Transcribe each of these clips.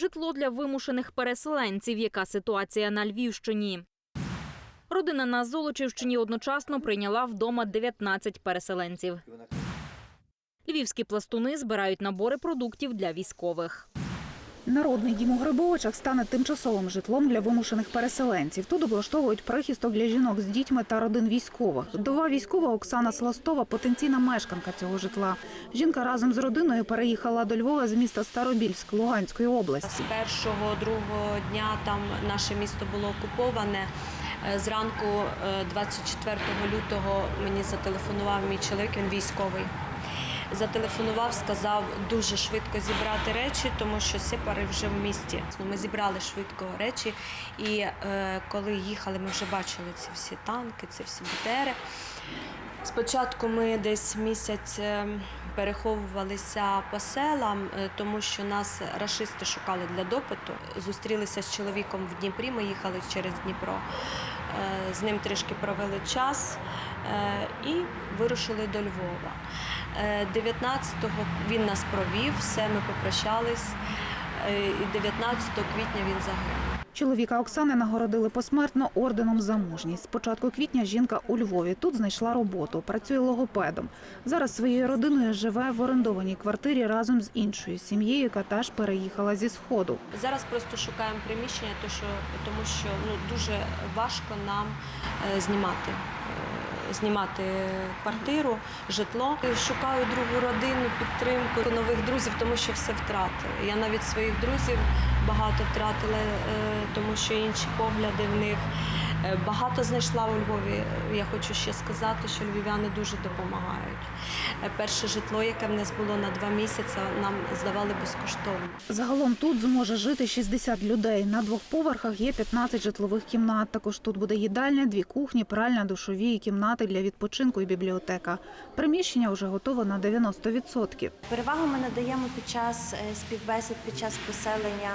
Житло для вимушених переселенців. Яка ситуація на Львівщині? Родина на Золочівщині одночасно прийняла вдома 19 переселенців. Львівські пластуни збирають набори продуктів для військових. Народний дім у Грибовичах стане тимчасовим житлом для вимушених переселенців. Тут облаштовують прихисток для жінок з дітьми та родин військових. Вдова військова Оксана Сластова потенційна мешканка цього житла. Жінка разом з родиною переїхала до Львова з міста Старобільськ Луганської області. З першого другого дня там наше місто було окуповане. Е, Зранку е, 24 лютого мені зателефонував мій чоловік, він військовий. Зателефонував, сказав дуже швидко зібрати речі, тому що сепари вже в місті. Ну, Ми зібрали швидко речі, і е, коли їхали, ми вже бачили ці всі танки, ці всі БТРи. Спочатку ми десь місяць е, переховувалися по селам, е, тому що нас рашисти шукали для допиту. Зустрілися з чоловіком в Дніпрі. Ми їхали через Дніпро. Е, З ним трішки провели час і вирушили до Львова. Е, 19-го він нас провів, все, ми попрощались. І 19 квітня він загинув. Чоловіка Оксани нагородили посмертно орденом за мужність. З початку квітня жінка у Львові. Тут знайшла роботу, працює логопедом. Зараз своєю родиною живе в орендованій квартирі разом з іншою сім'єю, яка теж переїхала зі сходу. Зараз просто шукаємо приміщення, то тому що ну, дуже важко нам е, знімати. е, Знімати квартиру, житло. Шукаю другу родину, підтримку нових друзів, тому що все втратили. Я навіть своїх друзів багато втратила, е, тому що інші погляди в них. Е, Багато знайшла у Львові. Я хочу ще сказати, що львів'яни дуже допомагають. Е, Перше житло, яке в нас було на два місяці, нам здавали безкоштовно. Загалом тут зможе жити 60 людей. На двох поверхах є 15 житлових кімнат. Також тут буде їдальня, дві кухні, пральня, душові і кімнати для відпочинку і бібліотека. Приміщення вже готове на 90%. Перевагу ми надаємо під час е, співбесід, під час поселення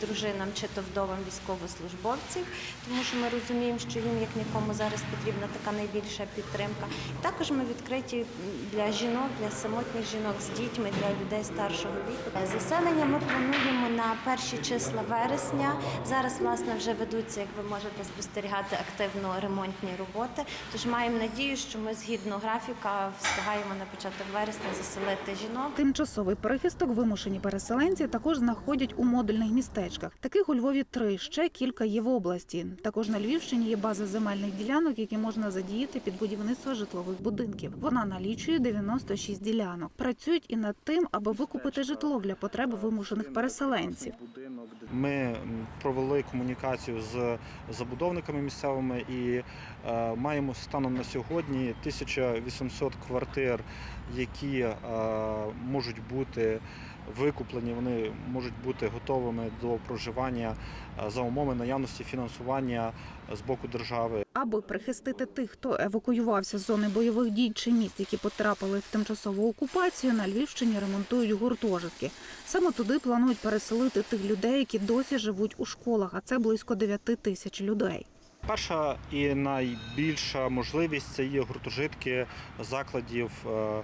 дружинам чи то вдовам військовослужбовців, тому що ми розуміємо, що їм як нікому зараз потрібна така найбільша підтримка. Також ми відкриті для жінок, для самотніх жінок з дітьми, для людей старшого віку. Заселення ми плануємо на перші числа вересня. Зараз власне вже ведуться, як ви можете спостерігати, активно ремонтні роботи. Тож маємо надію, що ми згідно графіка встигаємо на початок вересня заселити жінок. Тимчасовий прихисток вимушені переселенці також знаходять у модульних містечках. Таких у Львові три, ще кілька є в області. Також на Львівщині є база земельних ділянок, які можна задіяти під будівництво житлових будинків. Вона налічує 96 ділянок. Працюють і над тим, аби викупити житло для потреб вимушених переселенців. Ми провели комунікацію з забудовниками місцевими і е, маємо станом на сьогодні 1800 квартир, які е, можуть бути викуплені, вони можуть бути готовими до проживання е, за умови наявності фінансування з боку держави. Аби прихистити тих, хто евакуювався з зони бойових дій чи міст, які потрапили в тимчасову окупацію, на Львівщині ремонтують гуртожитки. Саме туди планують переселити тих людей, які досі живуть у школах, а це близько 9 тисяч людей. Перша і найбільша можливість це є гуртожитки закладів е, е,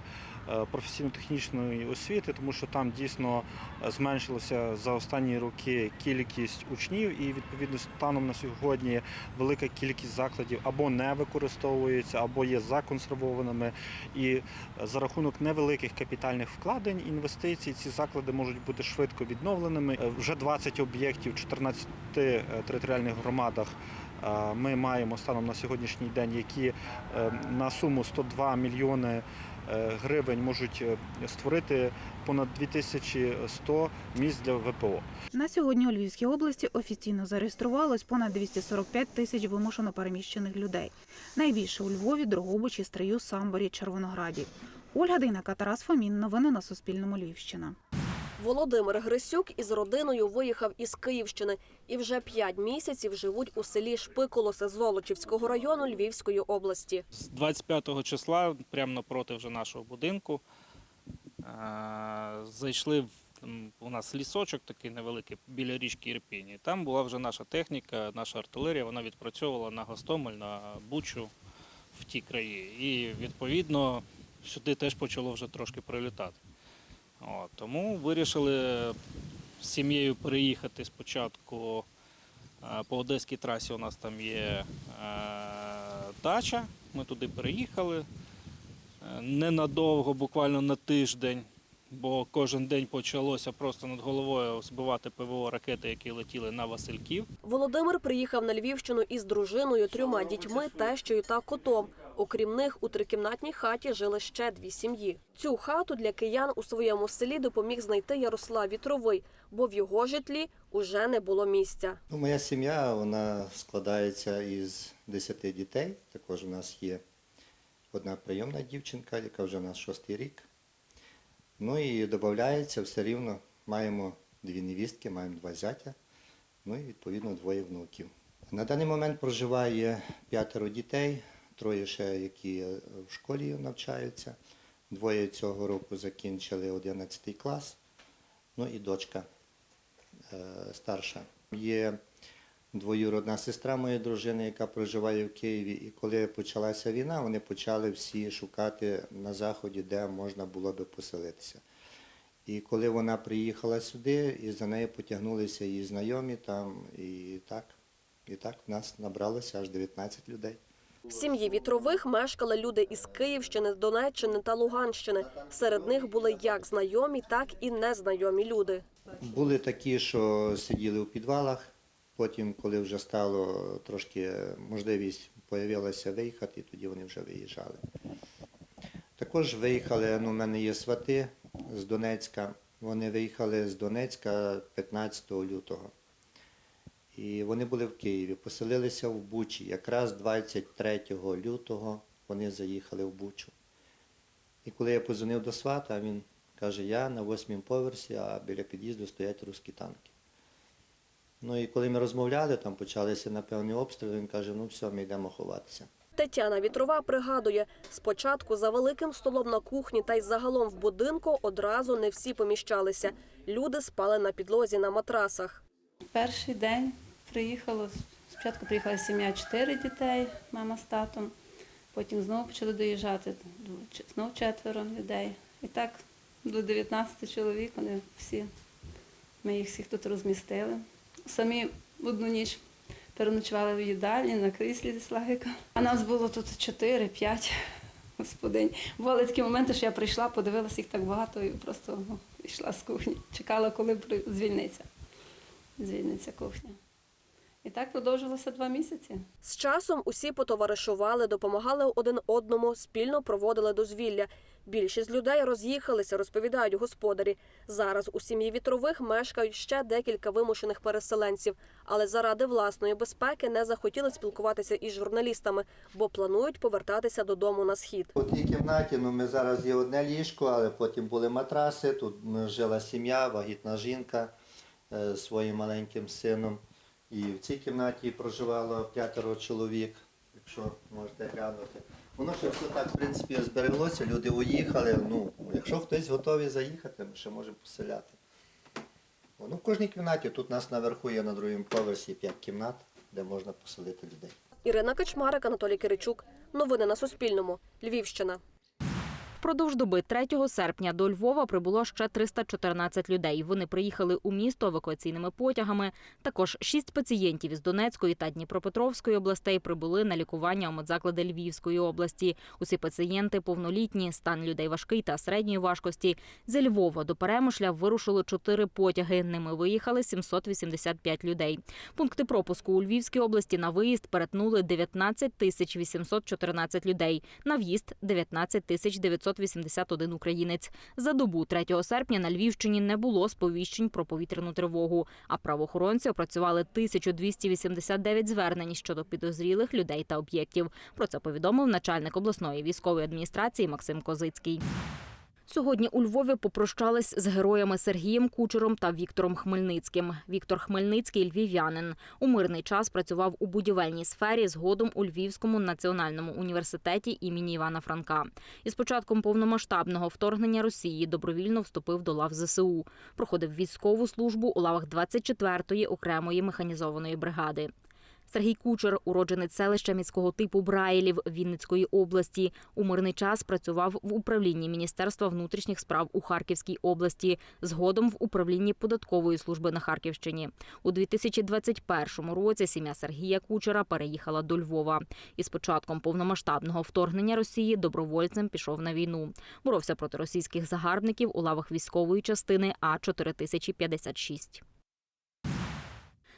професійно-технічної освіти, тому що там дійсно зменшилася за останні роки кількість учнів, і відповідно станом на сьогодні велика кількість закладів або не використовується, або є законсервованими. І за рахунок невеликих капітальних вкладень інвестицій ці заклади можуть бути швидко відновленими. Е, Вже 20 об'єктів в 14 територіальних громадах. Е, Ми маємо станом на сьогоднішній день, які е, на суму 102 мільйони е, гривень можуть е, створити понад 2100 місць для ВПО. На сьогодні у Львівській області офіційно зареєструвалось понад 245 тисяч вимушено переміщених людей. Найбільше у Львові, Дрогобичі, Стрию, Самборі, Червонограді. Ольга Дейнака, Тарас Фомін. Новини на Суспільному. Львівщина. Володимир Грисюк із родиною виїхав із Київщини і вже п'ять місяців живуть у селі Шпиколосе Золочівського району Львівської області. З 25 числа, прямо напроти вже нашого будинку, е, зайшли в у нас лісочок такий невеликий біля річки Ірпіні. Там була вже наша техніка, наша артилерія, вона відпрацьовувала на Гостомель, на Бучу в ті краї. І відповідно сюди теж почало вже трошки прилітати. От, тому вирішили з сім'єю переїхати спочатку е, по Одеській трасі. У нас там є е, дача. Ми туди переїхали е, ненадовго, буквально на тиждень. Бо кожен день почалося просто над головою збивати ПВО ракети, які летіли на Васильків. Володимир приїхав на Львівщину із дружиною, трьома дітьми, тещою та котом. Окрім них, у трикімнатній хаті жили ще дві сім'ї. Цю хату для киян у своєму селі допоміг знайти Ярослав Вітровий, бо в його житлі уже не було місця. Ну, моя сім'я вона складається із 10 дітей. Також у нас є одна прийомна дівчинка, яка вже у нас шостий рік. Ну і додається все рівно. Маємо дві невістки, маємо два зятя, ну і відповідно двоє внуків. На даний момент проживає п'ятеро дітей, троє ще, які в школі навчаються. Двоє цього року закінчили 11 клас, ну і дочка е, старша. Є двоюродна сестра моєї дружини, яка проживає в Києві. І коли почалася війна, вони почали всі шукати на заході, де можна було би поселитися. І коли вона приїхала сюди, і за нею потягнулися її знайомі там, і так, і так в нас набралося аж 19 людей. В сім'ї Вітрових мешкали люди із Київщини, Донеччини та Луганщини. Серед них були як знайомі, так і незнайомі люди. Були такі, що сиділи у підвалах. Потім, коли вже стало трошки можливість появилася виїхати, тоді вони вже виїжджали. Також виїхали, ну, в мене є свати з Донецька. Вони виїхали з Донецька 15 лютого. І вони були в Києві, поселилися в Бучі. Якраз 23 лютого вони заїхали в Бучу. І коли я позвонив до свата, він каже, я на восьмому поверсі, а біля під'їзду стоять русські танки. Ну і коли ми розмовляли, там почалися напевні обстріли, він каже, ну все, ми йдемо ховатися. Тетяна Вітрова пригадує, спочатку за великим столом на кухні та й загалом в будинку одразу не всі поміщалися. Люди спали на підлозі на матрасах. Перший день приїхало, спочатку приїхала сім'я чотири дітей, мама з татом, потім знову почали доїжджати, знову четверо людей. І так до 19 чоловік вони всі, ми їх всіх тут розмістили. Самі одну ніч переночували в їдальні на кріслі зі Славіком. А нас було тут 4-5 господинь. Бували такі моменти, що я прийшла, подивилася їх так багато і просто ну, йшла з кухні. Чекала, коли звільниться звільниться кухня. І так продовжилося два місяці. З часом усі потоваришували, допомагали один одному, спільно проводили дозвілля. Більшість людей роз'їхалися, розповідають господарі. Зараз у сім'ї вітрових мешкають ще декілька вимушених переселенців, але заради власної безпеки не захотіли спілкуватися із журналістами, бо планують повертатися додому на схід. У тій кімнаті ну, ми зараз є одне ліжко, але потім були матраси. Тут жила сім'я, вагітна жінка е, зі своїм маленьким сином. І в цій кімнаті проживало п'ятеро чоловік, якщо можете глянути. Воно ще все так, в принципі, збереглося, люди уїхали. Ну, якщо хтось готовий заїхати, ми ще можемо поселяти. Ну, в кожній кімнаті, тут нас наверху є на другому поверсі п'ять кімнат, де можна поселити людей. Ірина Качмарик, Анатолій Киричук. Новини на Суспільному. Львівщина. Впродовж доби 3 серпня до Львова прибуло ще 314 людей. Вони приїхали у місто евакуаційними потягами. Також шість пацієнтів із Донецької та Дніпропетровської областей прибули на лікування у медзаклади Львівської області. Усі пацієнти повнолітні, стан людей важкий та середньої важкості. Зі Львова до Перемишля вирушили чотири потяги. Ними виїхали 785 людей. Пункти пропуску у Львівській області на виїзд перетнули 19 тисяч 814 людей. На в'їзд 19 тисяч 981 українець. За добу 3 серпня на Львівщині не було сповіщень про повітряну тривогу. А правоохоронці опрацювали 1289 звернень щодо підозрілих людей та об'єктів. Про це повідомив начальник обласної військової адміністрації Максим Козицький. Сьогодні у Львові попрощались з героями Сергієм Кучером та Віктором Хмельницьким. Віктор Хмельницький львів'янин. У мирний час працював у будівельній сфері, згодом у Львівському національному університеті імені Івана Франка. Із початком повномасштабного вторгнення Росії добровільно вступив до лав ЗСУ. Проходив військову службу у лавах 24-ї окремої механізованої бригади. Сергій Кучер, уродженець селища міського типу Браїлів Вінницької області. У мирний час працював в управлінні Міністерства внутрішніх справ у Харківській області, згодом в управлінні податкової служби на Харківщині. У 2021 році сім'я Сергія Кучера переїхала до Львова. І з початком повномасштабного вторгнення Росії добровольцем пішов на війну. Боровся проти російських загарбників у лавах військової частини А 4056.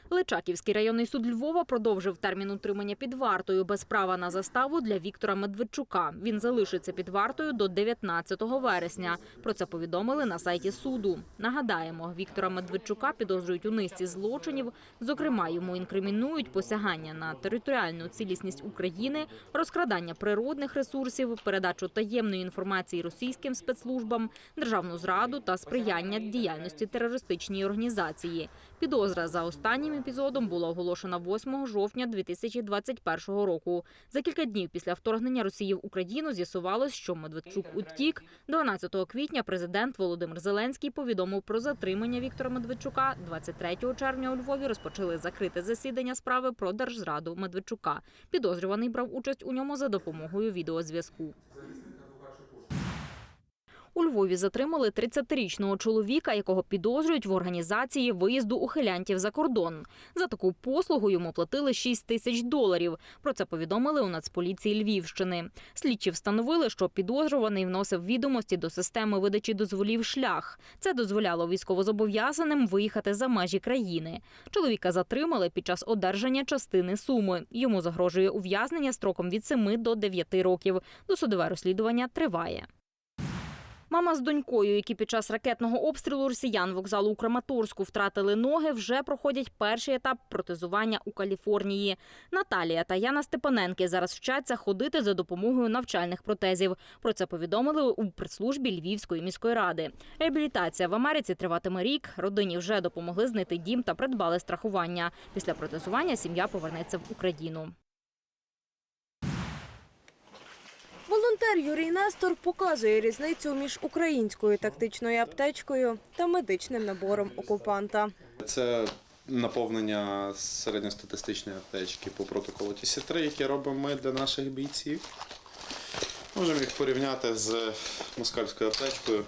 Личаківський районний суд Львова продовжив термін утримання під вартою без права на заставу для Віктора Медведчука. Він залишиться під вартою до 19 вересня. Про це повідомили на сайті суду. Нагадаємо, Віктора Медведчука підозрюють у низці злочинів. Зокрема, йому інкримінують посягання на територіальну цілісність України, розкрадання природних ресурсів, передачу таємної інформації російським спецслужбам, державну зраду та сприяння діяльності терористичній організації. Підозра за останнім епізодом була оголошена 8 жовтня 2021 року. За кілька днів після вторгнення Росії в Україну з'ясувалось, що Медведчук утік. 12 квітня президент Володимир Зеленський повідомив про затримання Віктора Медведчука. 23 червня у Львові розпочали закрите засідання справи про держзраду Медведчука. Підозрюваний брав участь у ньому за допомогою відеозв'язку. У Львові затримали 30-річного чоловіка, якого підозрюють в організації виїзду ухилянтів за кордон. За таку послугу йому платили 6 тисяч доларів. Про це повідомили у Нацполіції Львівщини. Слідчі встановили, що підозрюваний вносив відомості до системи видачі дозволів шлях. Це дозволяло військовозобов'язаним виїхати за межі країни. Чоловіка затримали під час одержання частини суми. Йому загрожує ув'язнення строком від 7 до 9 років. Досудове розслідування триває. Мама з донькою, які під час ракетного обстрілу росіян вокзалу у Краматорську втратили ноги, вже проходять перший етап протезування у Каліфорнії. Наталія та Яна Степаненки зараз вчаться ходити за допомогою навчальних протезів. Про це повідомили у прес-службі Львівської міської ради. Реабілітація в Америці триватиме рік. Родині вже допомогли знайти дім та придбали страхування. Після протезування сім'я повернеться в Україну. Волонтер Юрій Нестор показує різницю між українською тактичною аптечкою та медичним набором окупанта. Це наповнення середньостатистичної аптечки по протоколу TC3, яке робимо ми для наших бійців. Можемо їх порівняти з москальською аптечкою.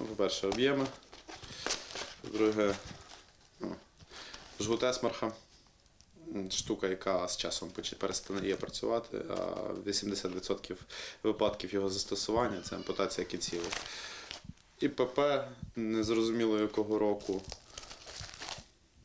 Ну, По-перше, об'єми. По-друге, ну, жгут есмарха. М, Штука, яка з часом перестає працювати, а 80% випадків його застосування це ампутація кінцівок. І ПП незрозуміло якого року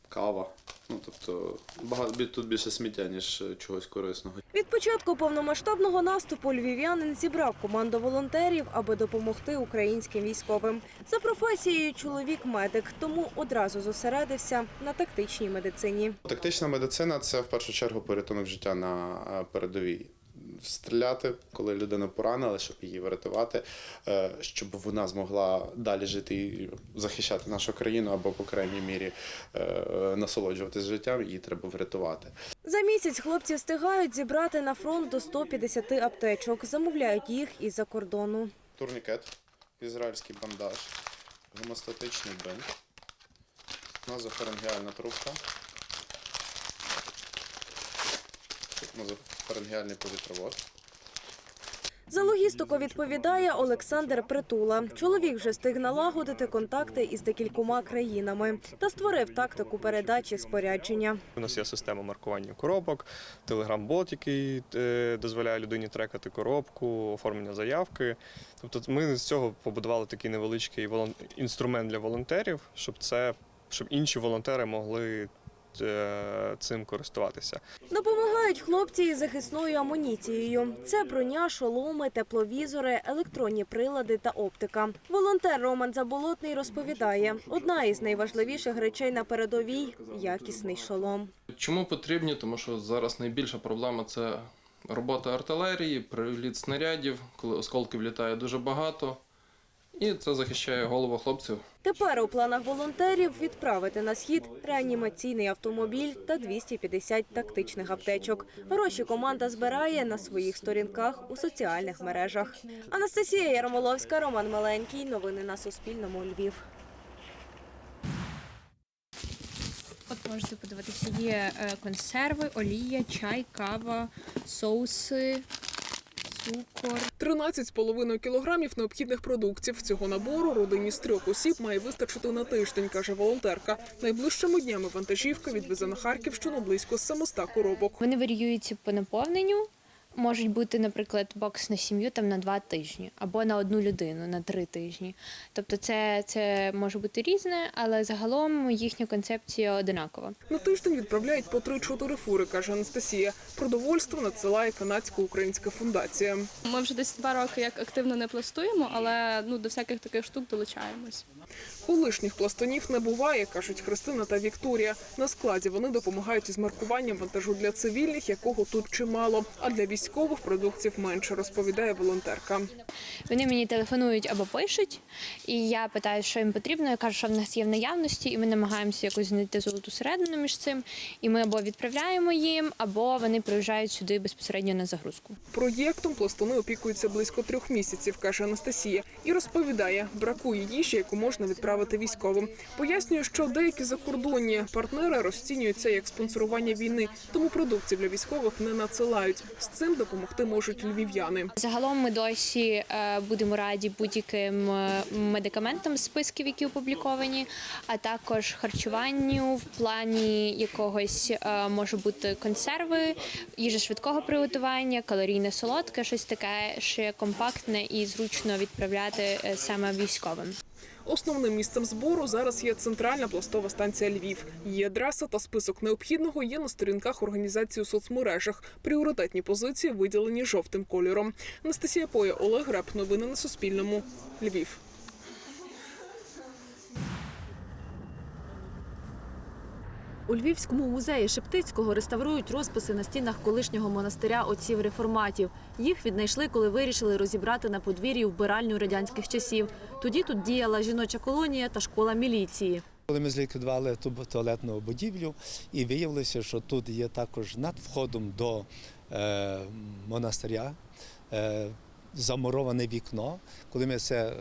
кава. Ну, тобто, багато, тут більше сміття, ніж е, чогось корисного. Від початку повномасштабного наступу львів'янин зібрав команду волонтерів, аби допомогти українським військовим. За професією чоловік медик, тому одразу зосередився на тактичній медицині. Тактична медицина це в першу чергу порятунок життя на е, передовій. Стріляти, коли людину поранили, щоб її врятувати, е, щоб вона змогла далі жити і захищати нашу країну або, по крайній мірі, е, насолоджуватись життям, її треба врятувати. За місяць хлопці встигають зібрати на фронт до 150 аптечок. Замовляють їх із-за кордону. Турнікет, ізраїльський бандаж, гемостатичний бинт, назофарингеальна трубка, назофарингеальний повітровод. За логістику відповідає Олександр Притула. Чоловік вже встиг налагодити контакти із декількома країнами та створив тактику передачі спорядження. У нас є система маркування коробок, телеграм-бот, який е, дозволяє людині трекати коробку, оформлення заявки. Тобто ми з цього побудували такий невеличкий інструмент для волонтерів, щоб це щоб інші волонтери могли цим користуватися. Допомагають хлопці із захисною амуніцією. Це броня, шоломи, тепловізори, електронні прилади та оптика. Волонтер Роман Заболотний розповідає: одна із найважливіших речей на передовій якісний шолом. Чому потрібні? Тому що зараз найбільша проблема це робота артилерії, приліт снарядів, коли осколків літає дуже багато. І це захищає голову хлопців. Тепер у планах волонтерів відправити на схід реанімаційний автомобіль та 250 тактичних аптечок. Гроші команда збирає на своїх сторінках у соціальних мережах. Анастасія Ярмоловська, Роман Маленький. Новини на Суспільному. Львів. От Можете подивитися, є е, консерви, олія, чай, кава, соуси, цукор. 13,5 кілограмів необхідних продуктів цього набору родині з трьох осіб має вистачити на тиждень, каже волонтерка. Найближчими днями вантажівка відвезе на Харківщину близько 700 коробок. Вони варіюються по наповненню. Можуть бути, наприклад, бокс на сім'ю там на два тижні або на одну людину на три тижні. Тобто, це, це може бути різне, але загалом їхня концепція одинакова. На тиждень відправляють по 3-4 фури, каже Анастасія. Продовольство надсилає канадсько-українська фундація. Ми вже десь два роки як активно не пластуємо, але ну до всяких таких штук долучаємось. Колишніх пластунів не буває, кажуть Христина та Вікторія. На складі вони допомагають із маркуванням вантажу для цивільних, якого тут чимало. А для військових продуктів менше, розповідає волонтерка. Вони мені телефонують або пишуть, і я питаю, що їм потрібно. Я кажу, що в нас є в наявності, і ми намагаємося якось знайти золоту середину між цим. І ми або відправляємо їм, або вони приїжджають сюди безпосередньо на загрузку. Проєктом пластуни опікуються близько трьох місяців, каже Анастасія, і розповідає, бракує їжі, яку можна відправити військовим. Пояснює, що деякі закордонні партнери розцінюють це як спонсорування війни, тому продуктів для військових не надсилають. З цим допомогти можуть львів'яни. Загалом ми досі е, будемо раді будь-яким е, медикаментам з списків, які опубліковані, а також харчуванню в плані якогось е, може бути консерви, їжа швидкого приготування, калорійне солодке, щось таке, що компактне і зручно відправляти саме військовим. Основним місцем збору зараз є центральна пластова станція Львів. Її адреса та список необхідного є на сторінках організації у соцмережах. Пріоритетні позиції виділені жовтим кольором. Анастасія Поя, Олег Реп. Новини на Суспільному. Львів. У Львівському музеї Шептицького реставрують розписи на стінах колишнього монастиря отців реформатів. Їх віднайшли, коли вирішили розібрати на подвір'ї вбиральню радянських часів. Тоді тут діяла жіноча колонія та школа міліції. Коли ми зліквідували ту туалетну будівлю, і виявилося, що тут є також над входом до е, монастиря е, замуроване вікно. Коли ми це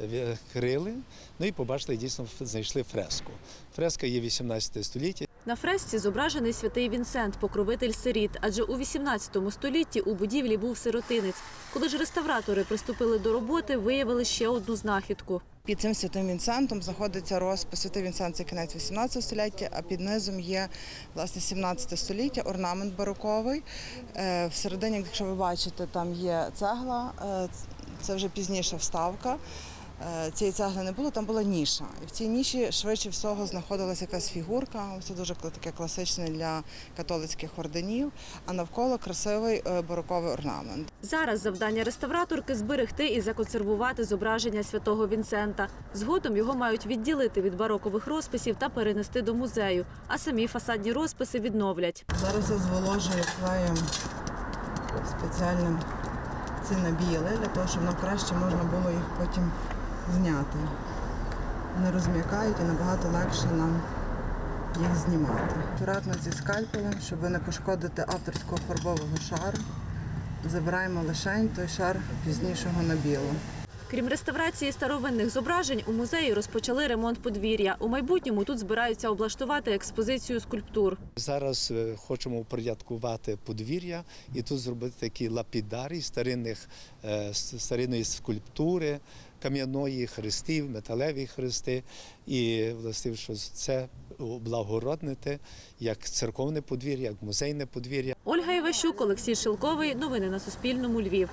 розкрили, ну і побачили, дійсно знайшли фреску. Фреска є 18 століття. На фресці зображений святий Вінсент, покровитель сиріт, адже у 18 столітті у будівлі був сиротинець. Коли ж реставратори приступили до роботи, виявили ще одну знахідку. Під цим святим Вінсентом знаходиться розпис святий Вінсент це кінець 18 століття, а під низом є власне 17 століття, орнамент бароковий. Е, Всередині, якщо ви бачите, там є цегла, е, це вже пізніша вставка. Е, Цієї цегли не було, там була ніша. І в цій ніші швидше всього знаходилася якась фігурка. Це дуже таке класичне для католицьких орденів, а навколо красивий е, бароковий орнамент. Зараз завдання реставраторки зберегти і законсервувати зображення святого Вінсента. Згодом його мають відділити від барокових розписів та перенести до музею, а самі фасадні розписи відновлять. Зараз я зволожую клеєм спеціальним ці набіли, для того, щоб нам краще можна було їх потім зняти. Вони розм'якають і набагато легше нам їх знімати. Акуратно зі скальпелем, щоб не пошкодити авторського фарбового шару. Забираємо лише той шар пізнішого набілу. Крім реставрації старовинних зображень, у музеї розпочали ремонт подвір'я. У майбутньому тут збираються облаштувати експозицію скульптур. Зараз е, хочемо упорядкувати подвір'я і тут зробити такі лапідарі старинних, е, старинної скульптури, кам'яної хрестів, металеві хрести. І власне, що це облагороднити як церковне подвір'я, як музейне подвір'я. Ольга Іващук, Олексій Шилковий. Новини на Суспільному. Львів.